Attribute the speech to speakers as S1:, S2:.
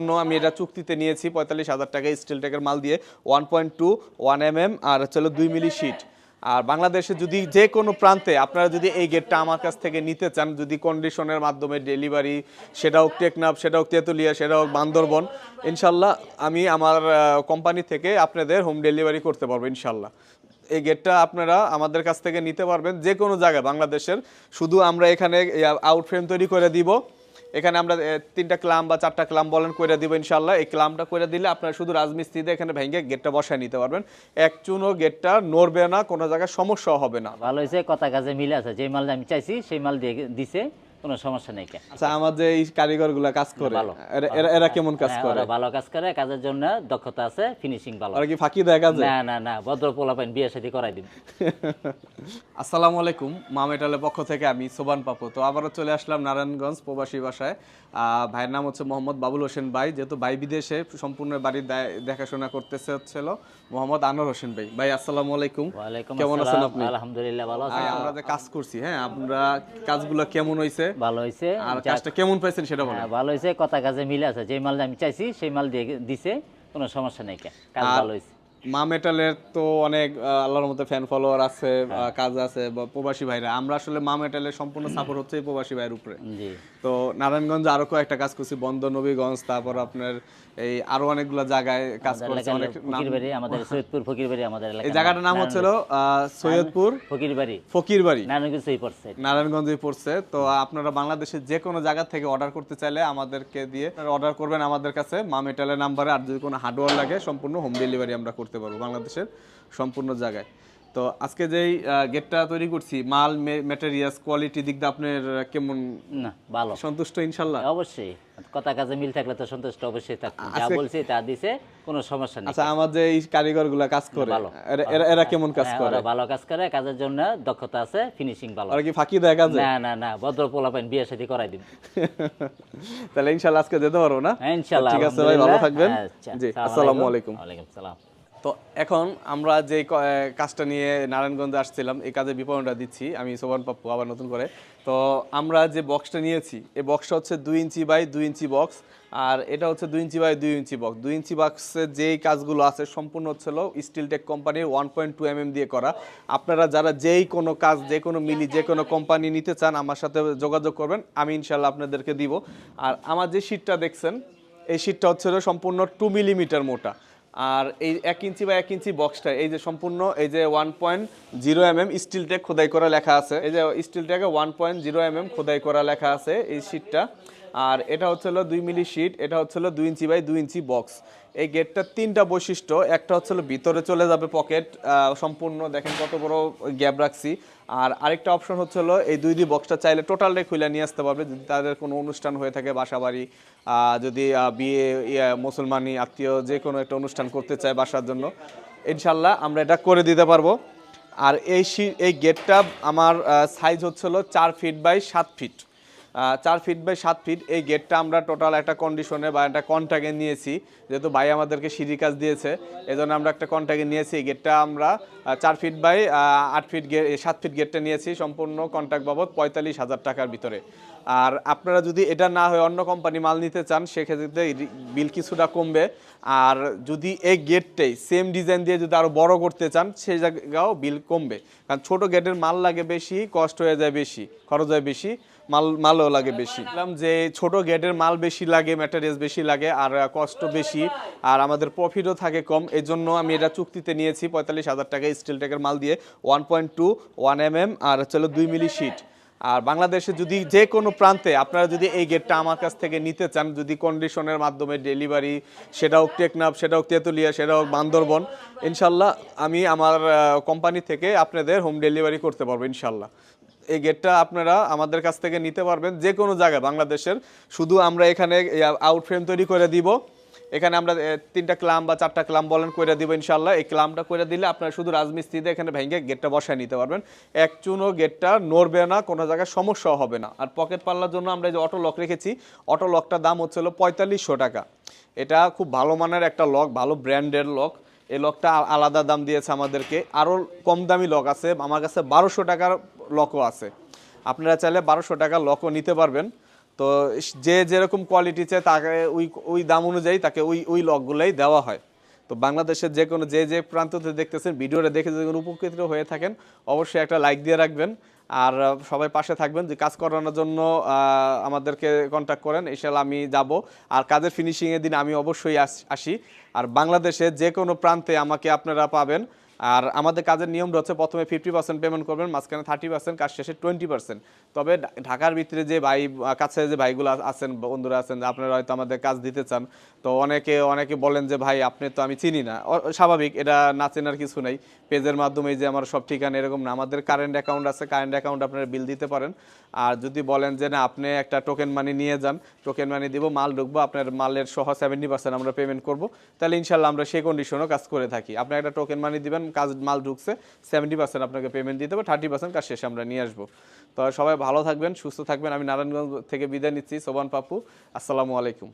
S1: জন্য আমি এটা চুক্তিতে নিয়েছি, পঁয়তাল্লিশ হাজার টাকা স্টিল টেকের মাল দিয়ে one point two one M M আর হচ্ছে দুই মিলি শিট আর বাংলাদেশে যদি যে কোনো প্রান্তে আপনারা যদি এই গেটটা আমার কাছ থেকে নিতে চান, যদি কন্ডিশনের মাধ্যমে ডেলিভারি সেটা হোক টেকনাফ, সেটা হোক তেঁতুলিয়া, সেটা হোক বান্দরবন, ইনশাল্লাহ আমি আমার কোম্পানি থেকে আপনাদের হোম ডেলিভারি করতে পারব, ইনশাল্লাহ। এই গেটটা আপনারা আমাদের কাছ থেকে নিতে পারবেন, যে কোনো জায়গায়, বাংলাদেশের। শুধু আমরা এখানে আউট ফ্রেম তৈরি করে দিব। এখানে আমরা তিনটা ক্লাম বা চারটা ক্লাম বলেন কইরা দিব ইনশাল্লাহ এই ক্লামটা কইরা দিলে আপনারা শুধু রাজমিস্ত্রিতে এখানে ভেঙে গেটটা বসায় নিতে পারবেন। এক চুনো গেটটা নড়বে না, কোনো জায়গায় সমস্যা হবে না।
S2: ভালো হয়েছে, কথা কাজে মিলে আছে। যে মাল আমি চাইছি, সেই মাল দিয়ে দিছে। কোনো সমস্যা নেই
S1: আচ্ছা আমার যে এই কারিগরগুলা কাজ করে। এরা- কেমন কাজ
S2: হ্যাঁ,
S1: করে?
S2: ভালো কাজ করে কাজের জন্য দক্ষতা আছে ফিনিশিং ভালো।
S1: ওরা কি ফাঁকি দেয় কাজে?
S2: না না না ভদ্র বিয়ে করাই দিন।
S1: আসসালামু আলাইকুম মা মেটালের পক্ষ থেকে আমি সোবান পাপু। তো আবারও চলে আসলাম নারায়ণগঞ্জ প্রবাসী বাসায়। আহ, ভাইয়ের নাম হচ্ছে মোহাম্মদ বাবুল হোসেন ভাই যেহেতু ভাই বিদেশে সম্পূর্ণ বাড়ির দেখাশোনা করতেছে হচ্ছিল মোহাম্মদ আনোয়ার হোসেন ভাই। ভাই আসসালামু আলাইকুম। কেমন আছেন আপনি?
S2: আলহামদুলিল্লাহ ভালো আছি।
S1: আমরা যে কাজ করছি হ্যাঁ আমরা কাজগুলো কেমন হইছে?
S2: ভালো হয়েছে
S1: আর কাজটা কেমন পাইছেন সেটা বলেন।
S2: হ্যাঁ, ভালো হয়েছে কথা কাজে মিলে আছে। যে মাল আমি চাইছি সেই মাল দিয়ে দিছে কোনো সমস্যা নেই কাজ ভালো হয়েছে
S1: মা মেটালের তো অনেক আল্লাহর মধ্যে ফ্যান ফলোয়ার আছে
S2: হ্যাঁ।
S1: কাজ আছে বা প্রবাসী ভাইরা। আমরা আসলে মা মেটালের সম্পূর্ণ সাপোর্ট হচ্ছে প্রবাসী ভাইয়ের উপরে। তো নারায়ণগঞ্জ আরও কয়েকটা কাজ করছি বন্ধ নবীগঞ্জ তারপর আপনার এই আরও অনেকগুলো জায়গায় কাজ করছে অনেক
S2: আমাদের সৈয়দপুর ফকির বাড়ি আমাদের
S1: এই জায়গাটার নাম হচ্ছিল আহ, সৈয়দপুর
S2: ফকির বাড়ি
S1: ফকির বাড়ি
S2: নারায়ণগঞ্জ পড়ছে
S1: নারায়ণগঞ্জে পড়ছে। তো আপনারা বাংলাদেশের যে কোনো জায়গা থেকে অর্ডার করতে চাইলে আমাদেরকে দিয়ে অর্ডার করবেন আমাদের কাছে। মা মেটালের নাম্বারে আর যদি কোনো হার্ডওয়্যার লাগে সম্পূর্ণ হোম ডেলিভারি আমরা করতে পারব বাংলাদেশের সম্পূর্ণ জায়গায়। তো আজকে যেই গেটটা তৈরি করছি মাল ম্যাটেরিয়ালস কোয়ালিটি দিক দিয়ে আপনার কেমন?
S2: না ভালো।
S1: সন্তুষ্ট ইনশাল্লাহ?
S2: অবশ্যই। কথা কাজে মিল থাকলে তো সন্তুষ্ট অবশ্যই থাকব। যা বলছি তা দিছে কোনো সমস্যা নেই।
S1: আচ্ছা আমার যে এই কারিগরগুলা কাজ করে এরা- এরা- কেমন কাজ
S2: হ্যাঁ,
S1: করে?
S2: ওরা ভালো কাজ করে কাজের জন্য দক্ষতা আছে ফিনিশিং ভালো।
S1: ওরা কি ফাঁকি দেয় কাজে?
S2: না না না ভদ্র পোলা পাইন বিয়ে সাথে করাই দিন
S1: তাহলে ইনশাল্লাহ আজকে যেতে পারব না?
S2: হ্যাঁ, ইনশাল্লাহ
S1: ঠিক আছে ভাই ভালো থাকবেন।
S2: আচ্ছা,
S1: জি
S2: আসসালামু
S1: আলাইকুম।
S2: ওয়ালাইকুম সালাম
S1: তো এখন আমরা যে কাজটা নিয়ে নারায়ণগঞ্জে আসছিলাম, এই কাজে বিপণনটা দিচ্ছি, আমি সোবান পাপ্পু আবার নতুন করে। তো আমরা যে বক্সটা নিয়েছি, এই বক্সটা হচ্ছে দুই ইঞ্চি বাই দুই ইঞ্চি বক্স আর এটা হচ্ছে দুই ইঞ্চি বাই দুই ইঞ্চি বক্স দুই ইঞ্চি বক্সের যেই কাজগুলো আছে, সম্পূর্ণ হচ্ছিল স্টিল টেক কোম্পানির one point two M M দিয়ে করা। আপনারা যারা যেই কোনো কাজ, যে কোনো মিলি, যে কোনো কোম্পানি নিতে চান, আমার সাথে যোগাযোগ করবেন, আমি ইনশাল্লাহ আপনাদেরকে দিব। আর আমার যে শীটটা দেখছেন, এই শীটটা হচ্ছে সম্পূর্ণ টু মিলিমিটার মোটা। আর এই এক ইঞ্চি বা এক ইঞ্চি বক্সটা এই যে সম্পূর্ণ, এই যে one point zero M M steel tech খোদাই করা লেখা আছে। এই যে স্টিল টেকে one point zero M M খোদাই করা লেখা আছে এই শীটটা আর এটা হচ্ছে হলো দুই মিলি শিট, এটা হচ্ছে হলো দুই ইঞ্চি বাই দুই ইঞ্চি বক্স। এই গেটটার তিনটা বৈশিষ্ট্য, একটা হচ্ছে হলো ভিতরে চলে যাবে পকেট সম্পূর্ণ দেখেন কত বড় গ্যাপ রাখছি। আর আরেকটা অপশন হচ্ছে হলো এই দুই দুই বক্সটা চাইলে টোটালটাই খুলে নিয়ে আসতে পারবে, যদি তাদের কোনো অনুষ্ঠান হয়ে থাকে বাসা বাড়ি যদি বিয়ে মুসলমানি, আত্মীয় যে কোনো একটা অনুষ্ঠান করতে চায় বাসার জন্য। ইনশাল্লাহ আমরা এটা করে দিতে পারব। আর এই এই গেটটা আমার সাইজ হচ্ছিল চার ফিট বাই সাত ফিট চার ফিট বাই সাত ফিট এই গেটটা আমরা টোটাল একটা কন্ডিশনে বা একটা কন্ট্যাক্টে নিয়েছি। যেহেতু ভাই আমাদেরকে সিঁড়ি কাজ দিয়েছে এই জন্য আমরা একটা কন্ট্যাক্টে নিয়েছি। এই গেটটা আমরা চার ফিট বাই আট ফিট গেট সাত ফিট গেটটা নিয়েছি সম্পূর্ণ কন্ট্যাক্ট বাবদ পঁয়তাল্লিশ হাজার টাকার ভিতরে। আর আপনারা যদি এটা না হয় অন্য কোম্পানি মাল নিতে চান, সেক্ষেত্রে বিল কিছুটা কমবে। আর যদি এই গেটটাই সেম ডিজাইন দিয়ে যদি আরও বড় করতে চান সেই জায়গাও বিল কমবে। কারণ ছোট গেটের মাল লাগে বেশি কষ্ট হয়ে যায় বেশি, খরচ হয় বেশি। মাল, মালও লাগে বেশি। যে ছোট গেটের মাল বেশি লাগে, ম্যাটেরিয়ালস বেশি লাগে, আর কষ্ট বেশি, আর আমাদের প্রফিটও থাকে কম। এই জন্য আমি এটা চুক্তিতে নিয়েছি পঁয়তাল্লিশ হাজার টাকা স্টিল টেকের মাল দিয়ে one point two one M M আর হচ্ছে দুই মিলি শিট আর বাংলাদেশে যদি যে কোনো প্রান্তে আপনারা যদি এই গেটটা আমার কাছ থেকে নিতে চান, যদি কন্ডিশনের মাধ্যমে ডেলিভারি সেটা হোক টেকনাফ, সেটা হোক তেঁতুলিয়া, সেটা হোক বান্দরবন, ইনশাল্লাহ আমি আমার কোম্পানি থেকে আপনাদের হোম ডেলিভারি করতে পারব, ইনশাল্লাহ। এই গেটটা আপনারা আমাদের কাছ থেকে নিতে পারবেন যে কোনো জায়গায় বাংলাদেশের। শুধু আমরা এখানে আউট ফ্রেম তৈরি করে দিব। এখানে আমরা তিনটা ক্লাম বা চারটা ক্লাম বলেন করে দিব ইনশাল্লাহ এই ক্লামটা করে দিলে আপনারা শুধু রাজমিস্ত্রিতে এখানে ভেঙে গেটটা বসায় নিতে পারবেন। এক চুনও গেটটা নড়বে না, কোনো জায়গায় সমস্যাও হবে না। আর পকেট পাল্লার জন্য আমরা যে অটো লক রেখেছি অটো লকটার দাম হচ্ছে হলো পঁয়তাল্লিশশো টাকা। এটা খুব ভালো মানের একটা লক ভালো ব্র্যান্ডের লক এই লকটা আলাদা দাম দিয়েছে আমাদেরকে। আরও কম দামি লক আছে। আমার কাছে বারোশো টাকার লকও আছে। আপনারা চাইলে বারোশো টাকার লকও নিতে পারবেন। তো যে যেরকম কোয়ালিটি চায় তাকে ওই ওই দাম অনুযায়ী তাকে ওই ওই লকগুলোই দেওয়া হয়। তো বাংলাদেশের যে কোনো, যে যে প্রান্ততে দেখতেছেন, ভিডিওটা দেখে যদি উপকৃত হয়ে থাকেন, অবশ্যই একটা লাইক দিয়ে রাখবেন। আর সবাই পাশে থাকবেন যে কাজ করানোর জন্য আমাদেরকে কন্ট্যাক্ট করেন। ইনশাল্লাহ আমি যাব। আর কাজের ফিনিশিংয়ের দিন আমি অবশ্যই আসি আর বাংলাদেশে যে কোনো প্রান্তে আমাকে আপনারা পাবেন। আর আমাদের কাজের নিয়মটা হচ্ছে প্রথমে ফিফটি পার্সেন্ট পেমেন্ট করবেন, মাঝখানে থার্টি পার্সেন্ট কাজ শেষে টোয়েন্টি পার্সেন্ট তবে ঢাকার ভিতরে যে ভাই, কাছে যে ভাইগুলো আছেন, বন্ধুরা আছেন, আপনারা হয়তো আমাদের কাজ দিতে চান, তো অনেকে অনেকে বলেন যে, ভাই, আপনি তো আমি চিনি না। স্বাভাবিক, এটা না চেনার কিছু নাই। পেজের মাধ্যমে যে আমার সব ঠিকানা এরকম না, আমাদের কারেন্ট অ্যাকাউন্ট আছে কারেন্ট অ্যাকাউন্ট আপনারা বিল দিতে পারেন। আর যদি বলেন যে, না, আপনি একটা টোকেন মানি নিয়ে যান টোকেন মানি দিব, মাল ঢুকবো, আপনার মালের সহ সেভেন্টি পার্সেন্ট আমরা পেমেন্ট করব, তাহলে ইনশাল্লাহ আমরা সেই কন্ডিশনও কাজ করে থাকি। আপনি একটা টোকেন মানি দিবেন কাজ মাল ঢুকছে সেভেন্টি পার্সেন্ট আপনাকে পেমেন্ট দিতে হবে থার্টি পার্সেন্ট কাজ শেষে আমরা নিয়ে আসব। তো সবাই ভালো থাকবেন, সুস্থ থাকবেন। আমি নারায়ণগঞ্জ থেকে বিদায় নিচ্ছি, সোবান পাপু, আসসালামু আলাইকুম।